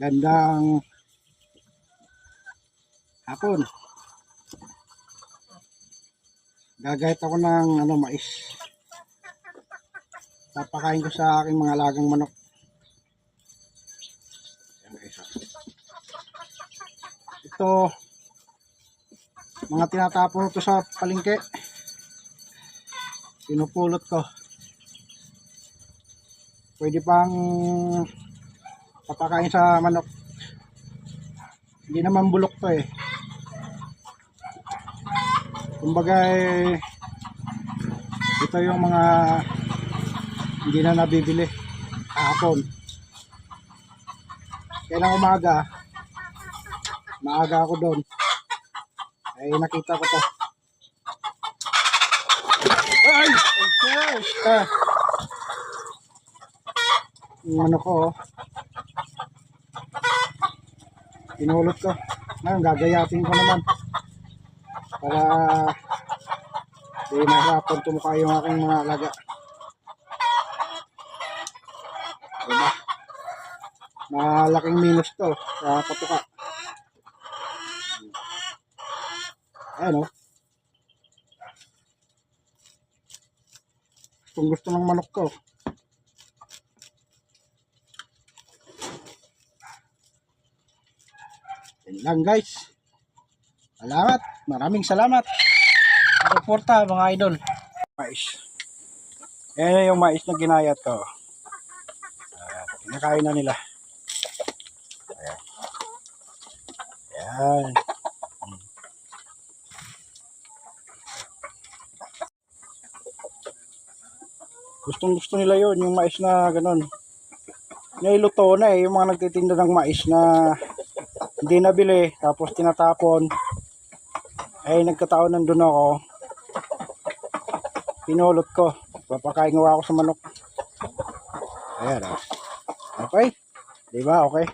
Gandang hapon. Gagayat ako ng ano, mais. Papakain ko sa aking mga lagang manok. Ito, mga tinatapon ko sa palengke. Pinupulot ko. Pwede pang papakain sa manok. Hindi naman bulok to eh. Kumbaga eh, ito yung mga hindi na nabibili kahapon. Kailang umaga, maaga ako doon. Ay nakita ko to. Ay! Okay! Ah. Ano ko, oh. Pinulot ko. Ngayon, gagayatin ko naman. Para di mahirapan tumuka yung aking mga alaga. Diba? Malaking minus to sa patuka. Ayan o. Kung gusto ng manok to. Yan lang guys. Salamat. Maraming salamat. Suporta mga idol. Mais. Yan yung mais na ginayat ko. Uh, kinakain na nila. Ayan. Ayan. Gustong gusto nila yon yung mais na ganun. Nailuto na eh, yung mga nagtitinda ng mais na hindi nabili, tapos tinatapon. Ay, nagkataon nandun ako. Pinulot ko. Papakain nga ako sa manok. Ayan ah. Okay. Di ba? Okay.